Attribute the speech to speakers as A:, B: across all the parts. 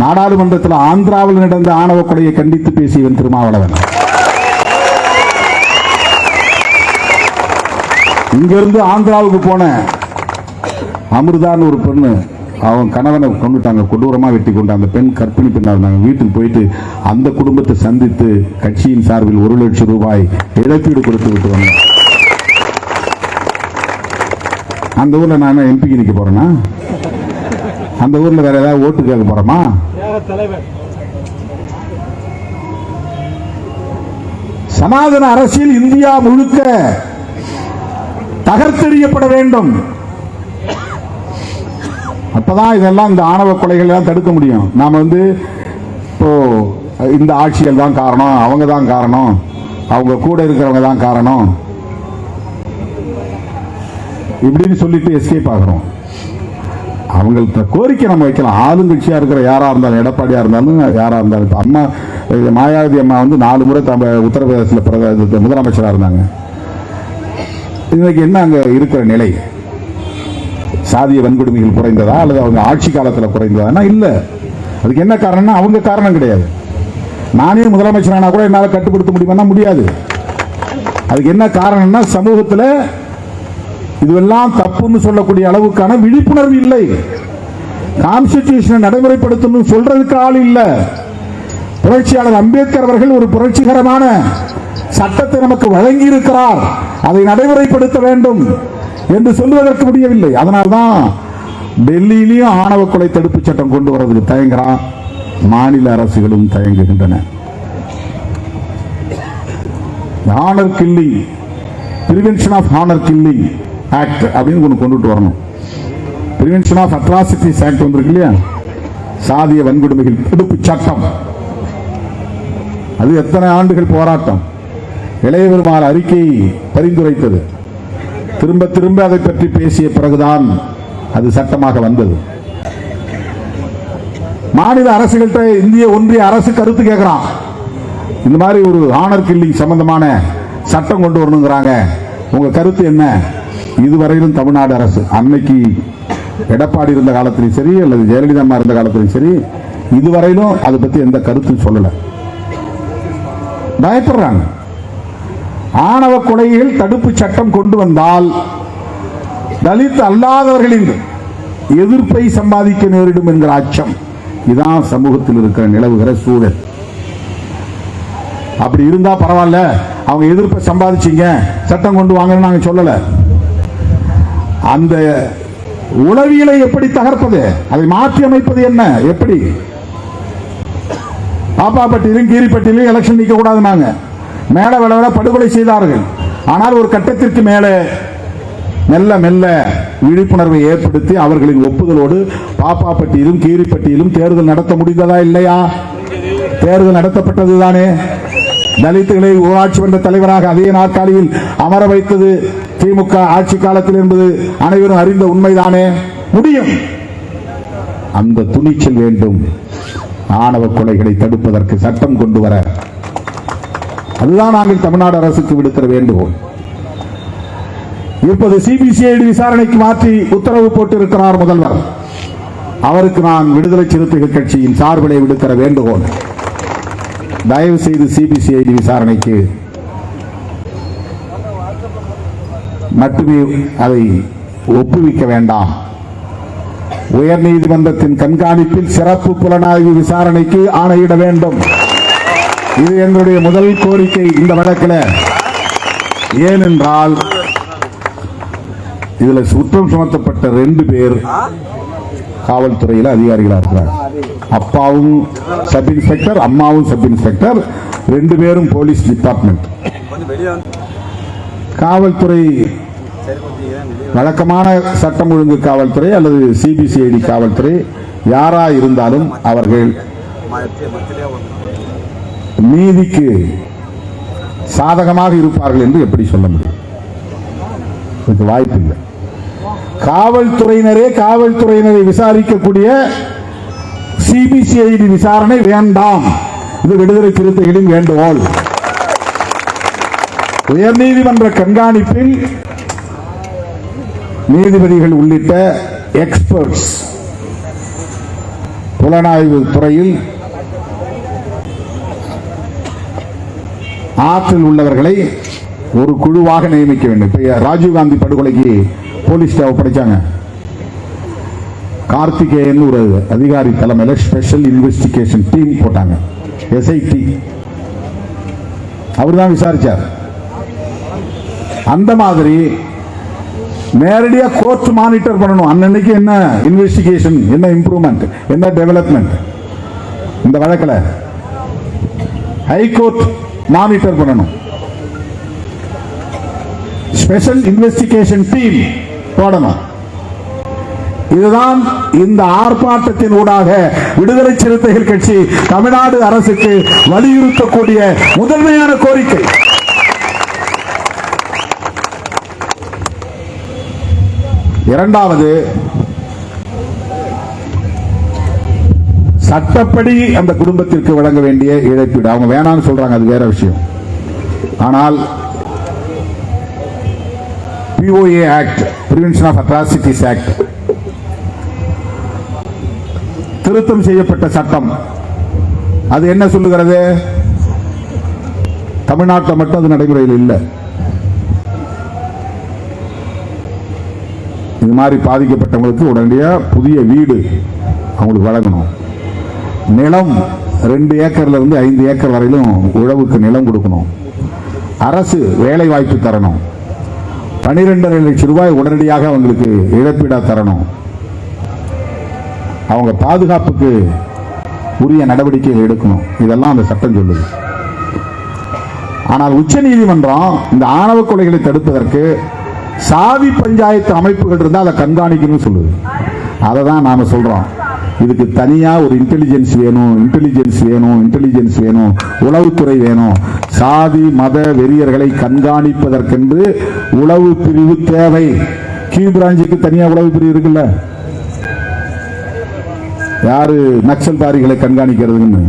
A: நாடாளுமன்றத்தில் ஆந்திராவில் நடந்த ஆணவ கொலையை கண்டித்து பேசியவன் திருமாவளவன். இங்கிருந்து ஆந்திராவுக்கு போன அமிர்தான்னு ஒரு பெண்ணு அவன் கணவனை கொண்டுட்டாங்க கொடூரமாக வெட்டி கொண்டு அந்த பெண் கற்பிணி பெண்ணாக இருந்தாங்க வீட்டுக்கு போயிட்டு அந்த குடும்பத்தை சந்தித்து கட்சியின் சார்பில் ஒரு லட்சம் ரூபாய் இழப்பீடு கொடுத்து விட்டு வந்தேன். அந்த ஊரில் நான் எம்பிக்கு நிற்க போகிறேன்னா அந்த ஊரில் வேற ஏதாவது ஓட்டு கேட்க போகிறோமா போறோமா சனாதன அரசியல் இந்தியா முழுக்க தகர்த்தெறியப்பட வேண்டும். அப்பதான் இதெல்லாம் இந்த ஆணவ கொலைகள் எல்லாம் தடுக்க முடியும். நாம வந்து இப்போ இந்த ஆட்சிகள் தான் காரணம் அவங்க தான் காரணம் அவங்க கூட இருக்கிறவங்க தான் காரணம். இப்படின்னு சொல்லிட்டு எஸ்கேப் ஆகிறோம். அவங்கள்ட்ட கோரிக்கை நம்ம வைக்கலாம். ஆளுங்கட்சியாக இருக்கிற யாராக இருந்தாலும் எடப்பாடியாக இருந்தாலும் யாராக இருந்தாலும் இப்போ அம்மா மாயாவதி அம்மா வந்து நாலு முறை தம்ப உத்தரப்பிரதேசத்தில் பிரத- முதலமைச்சராக இருந்தாங்க. இன்றைக்கு என்ன அங்கே இருக்கிற நிலை? சாதிய வன்கொடுமைகள் குறைந்ததா? அல்லது அவங்க ஆட்சி காலத்தில் குறைந்ததானா? இல்லை. அதுக்கு என்ன காரணம்னா அவங்க காரணம் கிடையாது. நானே முதலமைச்சரானா கூட என்னால் கட்டுப்படுத்த முடியுமானா முடியாது. அதுக்கு என்ன காரணம்னா சமூகத்தில் இதுவெல்லாம் தப்புன்னு சொல்லக்கூடிய அளவுக்கான விழிப்புணர்வு இல்லை. கான்ஸ்டிடியூஷனை நடைமுறைப்படுத்தணும் சொல்றதுக்கு ஆள் இல்லை. புரட்சியாளர் அம்பேத்கர் அவர்கள் ஒரு புரட்சிகரமான சட்டத்தை நமக்கு வழங்கி இருக்கிறார் அதை நடைமுறைப்படுத்த வேண்டும் என்று சொல்லுவதற்கு முடியவில்லை. அதனால்தான் டெல்லியிலையும் ஆணவ கொலை தடுப்பு சட்டம் கொண்டு வரதுக்கு தயங்குறான் மாநில அரசுகளும் தயங்குகின்றன. Honour killing prevention of honour killing act அப்படின்னு ஒன்று கொண்டுட்டு வரணும். ப்ரிவென்ஷன் ஆஃப் அட்ராசிட்டிஸ் ஆக்ட் வந்திருக்கு இல்லையா? சாதிய வன்கொடுமைகள் தடுப்பு சட்டம். அது எத்தனை ஆண்டுகள் போராட்டம்? இளையபெருமாள் அறிக்கையை பரிந்துரைத்தது. திரும்ப திரும்ப அதை பற்றி பேசிய பிறகுதான் அது சட்டமாக வந்தது. மாநில அரசுகள்கிட்ட இந்திய ஒன்றிய அரசு கருத்து கேட்கிறான் இந்த மாதிரி ஒரு ஆனர் கில்லிங் சம்பந்தமான சட்டம் கொண்டு வரணுங்கிறாங்க. உங்க கருத்து என்ன? இதுவரையிலும் தமிழ்நாடு அரசு அன்னைக்கு எடப்பாடி இருந்த காலத்திலும் சரி அல்லது ஜெயலலிதா அம்மா இருந்த காலத்திலும் சரி இதுவரையிலும் அதை பத்தி எந்த கருத்தும் சொல்லலை. பயப்படுறாங்க. ஆணவ கொலையில் தடுப்பு சட்டம் கொண்டு வந்தால் தலித் அல்லாதவர்களின் எதிர்ப்பை சம்பாதிக்க நேரிடும் என்கிற அச்சம் இதான் சமூகத்தில் இருக்கிற நிலவுகிற சூழல். அப்படி இருந்தா பரவாயில்ல. அவங்க எதிர்ப்பை சம்பாதிச்சீங்க சட்டம் கொண்டு வாங்கன்னு நாங்க சொல்லலை. அந்த உளவியலை எப்படி தகர்ப்பது? அதை மாற்றி அமைப்பது என்ன? எப்படி? பாப்பாப்பட்டியிலும் கீரிப்பட்டியிலும் எலெக்ஷன் நிற்க கூடாது நாங்க மேல விளவில படுகொலை செய்தார்கள். ஆனால் ஒரு கட்டத்திற்கு மேலே மெல்ல மெல்ல விழிப்புணர்வை ஏற்படுத்தி அவர்களின் ஒப்புதலோடு பாப்பாப்பட்டியிலும் கீரிப்பட்டியிலும் தேர்தல் நடத்த முடிந்ததா இல்லையா? தேர்தல் நடத்தப்பட்டது தானே தலித்துகளை ஊராட்சி மன்ற தலைவராக அதே நாற்காலியில் அமர வைத்தது திமுக ஆட்சி காலத்தில் என்பது அனைவரும் அறிந்த உண்மைதானே? முடியும். அந்த துணிச்சல் வேண்டும். ஆணவ கொலைகளை தடுப்பதற்கு சட்டம் கொண்டு வர. அதுதான் நாங்கள் தமிழ்நாடு அரசுக்கு விடுக்கிற வேண்டுகோள். இப்போது சிபிசிஐடி விசாரணைக்கு மாற்றி உத்தரவு போட்டிருக்கிறார் முதல்வர். அவருக்கு நான் விடுதலை சிறுத்தைகள் கட்சியின் சார்பிலே விடுக்கிற வேண்டுகோள். தயவு செய்து சிபிசிஐடி விசாரணைக்கு மட்டுமே அதை ஒப்புவிக்க வேண்டாம். உயர் நீதிமன்றத்தின் கண்காணிப்பில் சிறப்பு புலனாய்வு விசாரணைக்கு ஆணையிட வேண்டும். இது எங்களுடைய முதல் கோரிக்கை இந்த வழக்கில். ஏனென்றால் இதில் குற்றம் சுமத்தப்பட்ட ரெண்டு பேர் காவல்துறையில் அதிகாரிகளாக இருக்கிறார். அப்பாவும் சப் இன்ஸ்பெக்டர் அம்மாவும் சப் இன்ஸ்பெக்டர் ரெண்டு பேரும் போலீஸ் டிபார்ட்மெண்ட். காவல்துறை வழக்கமான சட்டம் ஒழுங்கு காவல்துறை அல்லது சிபிசிஐடி காவல்துறை யாரா இருந்தாலும் அவர்கள் நீதிக்கு சாதகமாக இருப்பார்கள் என்று எப்படி சொல்ல முடியும்? இதுக்கு வாய்ப்பு இல்லை. காவல்துறையினரே காவல்துறையினரை விசாரிக்கக்கூடிய சிபிசிஐடி விசாரணை வேண்டாம். இது விடுதலை சிறுத்தைகளின் வேண்டுகோள். உயர்நீதிமன்ற கண்காணிப்பில் நீதிபதிகள் உள்ளிட்ட எக்ஸ்பர்ட்ஸ் புலனாய்வு துறையில் ஆற்றில் உள்ளவர்களை ஒரு குழுவாக நியமிக்க வேண்டும். இப்ப ராஜீவ்காந்தி படுகொலைக்கு போலீஸ் ஒப்படைச்சாங்க கார்த்திகேயன் ஒரு அதிகாரி தலைமையில் ஸ்பெஷல் இன்வெஸ்டிகேஷன் டீம் போட்டாங்க. எஸ்ஐடி அவர் தான் விசாரிச்சார். அந்த மாதிரி நேரடியா கோர்ட் மானிட்டர் பண்ணணும். அன்னன்னைக்கு என்ன இன்வெஸ்டிகேஷன் என்ன இம்ப்ரூவ்மெண்ட் என்ன டெவலப்மெண்ட் இந்த வழக்கில் ஹைகோர்ட் மானிட்டர் பண்ணணும். ஸ்பெஷல் இன்வெஸ்டிகேஷன் டீம் போடணும். இதுதான் இந்த ஆர்ப்பாட்டத்தின் ஊடாக விடுதலை சிறுத்தைகள் கட்சி தமிழ்நாடு அரசுக்கு வலியுறுத்தக்கூடிய முதன்மையான கோரிக்கை. இரண்டாவது சட்டப்படி அந்த குடும்பத்திற்கு வழங்க வேண்டிய இழப்பீடு. அவங்க வேணாம்னு சொல்றாங்க அது வேற விஷயம். ஆனால் POA act prevention of atrocities act திருத்தம் செய்யப்பட்ட சட்டம் அது என்ன சொல்லுகிறது? தமிழ்நாட்டில் மட்டும் அது நடைமுறையில் இல்லை. இது மாதிரி பாதிக்கப்பட்டவங்களுக்கு உடனடியாக புதிய வீடு அவங்களுக்கு வழங்கணும். நிலம் ரெண்டு ஏக்கர்ல இருந்து ஐந்து ஏக்கர் வரையிலும் உழவுக்கு நிலம் கொடுக்கணும். அரசு வேலை வாய்ப்பு தரணும். பனிரெண்டரை லட்சம் ரூபாய் உடனடியாக அவங்களுக்கு இழப்பீடாக தரணும். அவங்க பாதுகாப்புக்கு உரிய நடவடிக்கைகள் எடுக்கணும். இதெல்லாம் அந்த சட்டம் சொல்லுது. ஆனால் உச்ச நீதிமன்றம் இந்த ஆணவ கொலைகளை தடுப்பதற்கு சாதி பஞ்சாயத்து அமைப்புகள் இருந்தால் அதை கண்காணிக்கணும்னு சொல்லுது. அதை தான் நாம் சொல்கிறோம் இதுக்கு தனியாக ஒரு இன்டெலிஜென்ஸ் வேணும் இன்டெலிஜென்ஸ் வேணும் இன்டெலிஜென்ஸ் வேணும் உளவுத்துறை வேணும். சாதி மத வெறியர்களை கண்காணிப்பதற்கென்று உளவு பிரிவு தேவை. கீழ் பிராஞ்சுக்கு தனியாக உளவு பிரிவு இருக்குல்ல? யாரு நக்சல்தாரிகளை கண்காணிக்கிறதுன்னு?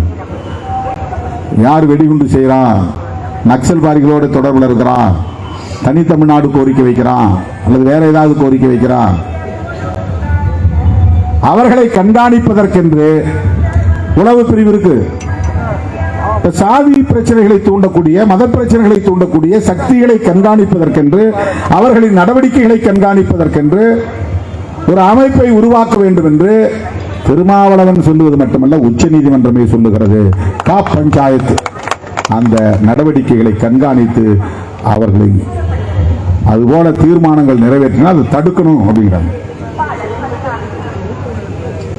A: யார் வெடிகுண்டு செய்கிறான் நக்சல்பாரிகளோட தொடர்பில் இருக்கிறான். தனித்தமிழ்நாடு கோரிக்கை வைக்கிறான் அல்லது வேற ஏதாவது கோரிக்கை வைக்கிறான் அவர்களை கண்காணிப்பதற்கென்று உளவு பிரிவு இருக்கு. சாதி பிரச்சனைகளை தூண்டக்கூடிய மத பிரச்சனைகளை தூண்டக்கூடிய சக்திகளை கண்காணிப்பதற்கென்று அவர்களின் நடவடிக்கைகளை கண்காணிப்பதற்கென்று ஒரு அமைப்பை உருவாக்க வேண்டும் என்று திருமாவளவன் சொல்லுவது மட்டுமல்ல உச்ச நீதிமன்றமே சொல்லுகிறது. கா பஞ்சாயத்து அந்த நடவடிக்கைகளை கண்காணித்து அவர்களை அதுபோல தீர்மானங்கள் நிறைவேற்றினா அதை தடுக்கணும் அப்படிங்கிறாங்க.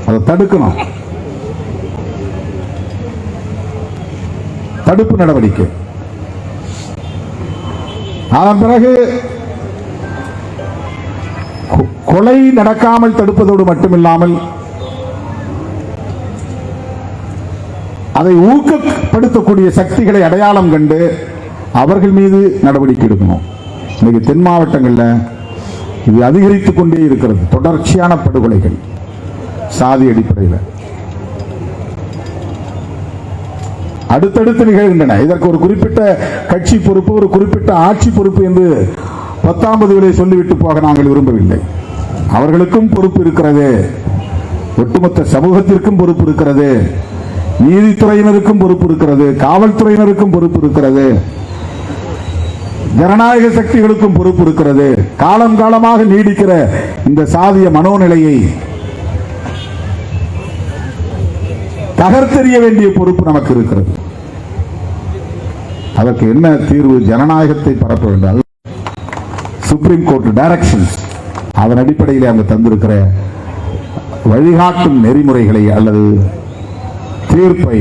A: அதை தடுக்கணும். தடுப்பு நடவடிக்கை. அதன் பிறகு கொ- கொலை நடக்காமல் தடுப்பதோடு மட்டுமில்லாமல் அதை ஊக்கப்படுத்தக்கூடிய சக்திகளை அடையாளம் கண்டு அவர்கள் மீது நடவடிக்கை எடுக்கணும். இன்னைக்கு தென் மாவட்டங்களில் இது அதிகரித்து கொண்டே இருக்கிறது. தொடர்ச்சியான படுகொலைகள் சாதி அடிப்படையில். அடுத்தடுத்து நிகழ்கின்றன. இதற்கு ஒரு குறிப்பிட்ட கட்சி பொறுப்பு ஒரு குறிப்பிட்ட ஆட்சி பொறுப்பு என்று பத்தாம்பதுகளை சொல்லிவிட்டு போக நாங்கள் விரும்பவில்லை. அவர்களுக்கும் பொறுப்பு இருக்கிறது. ஒட்டுமொத்த சமூகத்திற்கும் பொறுப்பு இருக்கிறது. நீதித்துறையினருக்கும் பொறுப்பு இருக்கிறது. காவல்துறையினருக்கும் பொறுப்பு இருக்கிறது. ஜனநாயக சக்திகளுக்கும் பொறுப்பு இருக்கிறது காலம் காலமாக நீடிக்கிற இந்த சாதிய மனோநிலையை தகர்த்தெறிய வேண்டிய பொறுப்பு நமக்கு இருக்கிறது அதற்கு என்ன தீர்வு? ஜனநாயகத்தை பரப்ப வேண்டும். சுப்ரீம் கோர்ட் டைரக்ஷன்ஸ் அதன் அடிப்படையில் அங்கு தந்திருக்கிற வழிகாட்டும் நெறிமுறைகளை அல்லது தீர்ப்பை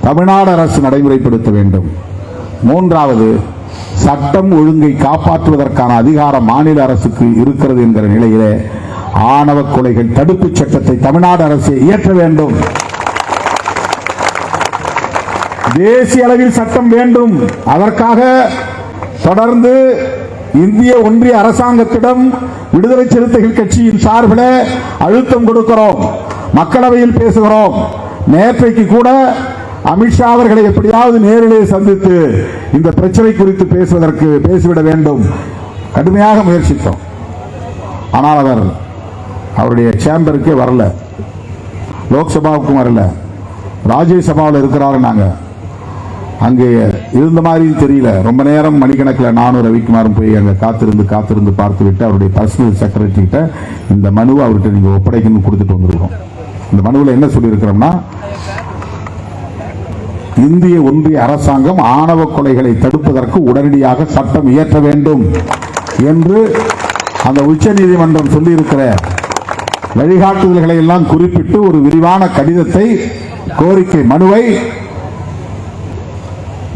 A: தமிழ்நாடு அரசு நடைமுறைப்படுத்த வேண்டும். மூன்றாவது சட்டம் ஒழுங்கை காப்பாற்றுவதற்கான அதிகாரம் மாநில அரசுக்கு இருக்கிறது என்கிற நிலையிலே ஆணவ கொலைகள் தடுப்புச் சட்டத்தை தமிழ்நாடு அரசு இயற்ற வேண்டும். தேசிய அளவில் சட்டம் வேண்டும். அதற்காக தொடர்ந்து இந்திய ஒன்றிய அரசாங்கத்திடம் விடுதலை சிறுத்தைகள் கட்சியின் சார்பில் அழுத்தம் கொடுக்கிறோம். மக்களவையில் பேசுகிறோம். நேற்றைக்கு கூட அமித்ஷா அவர்களை எப்படியாவது நேரிலே சந்தித்து இந்த பிரச்சனை குறித்து பேசுவதற்கு பேசிவிட வேண்டும். கடுமையாக முயற்சித்தோம். ஆனால் அவர் அவருடைய சேம்பருக்கே வரல. லோக்சபாவுக்கும் வரல. ராஜ்யசபாவில் இருக்கிறாரு நாங்கள் அங்கே இருந்த மாதிரியும் தெரியல. ரொம்ப நேரம் மணிக்கணக்கில் நானும் ரவிக்குமாரும் போய் அங்கே காத்திருந்து காத்திருந்து பார்த்து விட்டு அவருடைய பர்சனல் செக்ரட்டரிகிட்ட இந்த மனுவை அவர்கிட்ட நீங்கள் ஒப்படைக்கணும்னு கொடுத்துட்டு வந்துருக்கோம். இந்த மனுவில் என்ன சொல்லியிருக்கிறோம்னா இந்திய ஒன்றிய அரசாங்கம் ஆணவ கொலைகளை தடுப்பதற்கு உடனடியாக சட்டம் இயற்ற வேண்டும் என்று அந்த உச்ச நீதிமன்றம் சொல்லியிருக்கிற வழிகாட்டுதல்களை எல்லாம் குறிப்பிட்டு ஒரு விரிவான கடிதத்தை கோரிக்கை மனுவை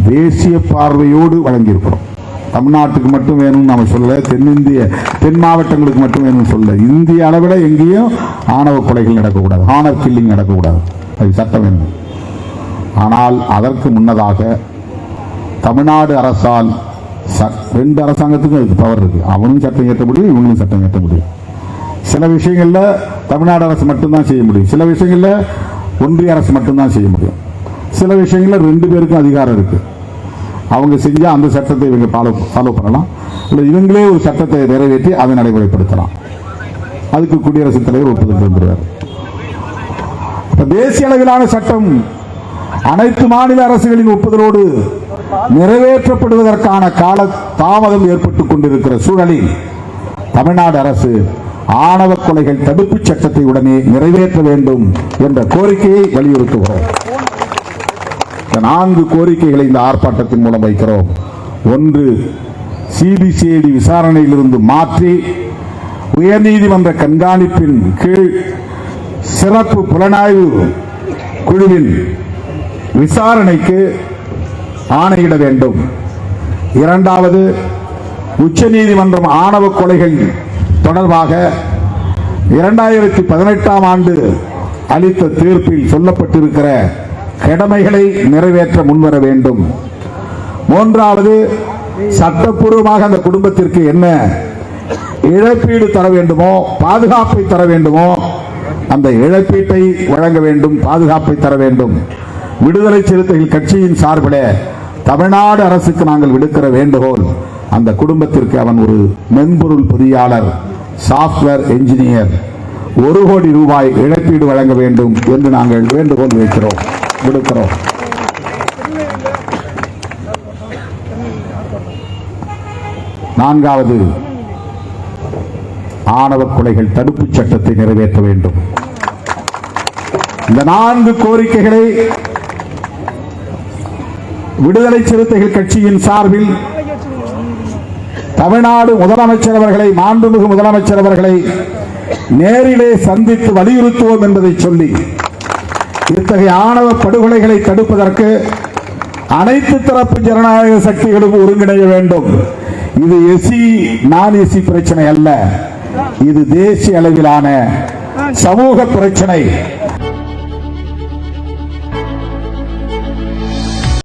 A: தேசிய பார்வையோடு வழங்கியிருக்கிறோம். தமிழ்நாட்டுக்கு மட்டும் வேணும்னு நம்ம சொல்ல தென்னிந்திய தென் மாவட்டங்களுக்கு மட்டும் வேணும்னு சொல்ல இந்திய அளவில் எங்கேயும் ஆணவ கொலைகள் நடக்கக்கூடாது ஹானர் கில்லிங் நடக்கக்கூடாது. அது சட்டம் வேணும். ஆனால் அதற்கு முன்னதாக தமிழ்நாடு அரசால் ச- ரெண்டு அரசாங்கத்துக்கும் இதுக்கு பவர் இருக்கு. அவனும் சட்டம் இயற்ற முடியும் இவங்களும் சட்டம் இயற்ற முடியும். சில விஷயங்களில் தமிழ்நாடு அரசு மட்டும்தான் செய்ய முடியும். சில விஷயங்களில் ஒன்றிய அரசு மட்டும்தான் செய்ய முடியும். சில விஷயங்களில் ரெண்டு பேருக்கும் அதிகாரம் இருக்குது அவங்க செஞ்சால் அந்த சட்டத்தை இவங்க ஃபாலோ ஃபாலோ பண்ணலாம். இல்லை இவங்களே ஒரு சட்டத்தை நிறைவேற்றி அதை நடைமுறைப்படுத்தலாம். அதுக்கு குடியரசுத் தலைவர் ஒப்புதல் தந்துடுவார் தேசிய அளவிலான சட்டம் அனைத்து மாநில அரசுகளின் ஒப்புதலோடு நிறைவேற்றப்படுவதற்கான கால தாமதம் ஏற்பட்டுக் கொண்டிருக்கிற சூழலில் தமிழ்நாடு அரசு ஆணவ கொலைகள் தடுப்புச் சட்டத்தை உடனே நிறைவேற்ற வேண்டும் என்ற கோரிக்கையை வலியுறுத்துகிறோம். நான்கு கோரிக்கைகளை இந்த ஆர்ப்பாட்டத்தின் மூலம் வைக்கிறோம். ஒன்று சிபிசிஐடி விசாரணையிலிருந்து மாற்றி உயர்நீதிமன்ற கண்காணிப்பின் கீழ் சிறப்பு புலனாய்வு குழுவின் விசாரணைக்கு ஆணையிட வேண்டும். இரண்டாவது உச்சநீதிமன்றம் ஆணவ கொலைகள் தொடர்பாக இரண்டாயிரத்தி பதினெட்டாம் ஆண்டு அளித்த தீர்ப்பில் சொல்லப்பட்டிருக்கிற கடமைகளை நிறைவேற்ற முன்வர வேண்டும். மூன்றாவது சட்டப்பூர்வமாக அந்த குடும்பத்திற்கு என்ன இழப்பீடு தர வேண்டுமோ பாதுகாப்பை தர வேண்டுமோ அந்த இழப்பீட்டை வழங்க வேண்டும் பாதுகாப்பை தர வேண்டும். விடுதலை சிறுத்தைகள் கட்சியின் சார்பில் தமிழ்நாடு அரசுக்கு நாங்கள் விடுக்கிற வேண்டுகோள் அந்த குடும்பத்திற்கு அவன் ஒரு மென்பொருள் பொறியாளர் சாஃப்ட்வேர் என்ஜினியர் ஒரு கோடி ரூபாய் இழப்பீடு வழங்க வேண்டும் என்று நாங்கள் வேண்டுகோள் வைக்கிறோம் விடுக்கிறோம். நான்காவது ஆணவ கொலைகள் தடுப்புச் சட்டத்தை நிறைவேற்ற வேண்டும். இந்த நான்கு கோரிக்கைகளை விடுதலை சிறுத்தைகள் கட்சியின் சார்பில் தமிழ்நாடு முதலமைச்சர் அவர்களை மாண்புமிகு முதலமைச்சர் அவர்களை நேரிலே சந்தித்து வலியுறுத்துவோம் என்பதை சொல்லி இத்தகைய ஆணவ படுகொலைகளை தடுப்பதற்கு அனைத்து தரப்பு ஜனநாயக சக்திகளும் ஒருங்கிணைய வேண்டும். இது எசி நான் எசி பிரச்சனை அல்ல. இது தேசிய அளவிலான சமூக பிரச்சனை.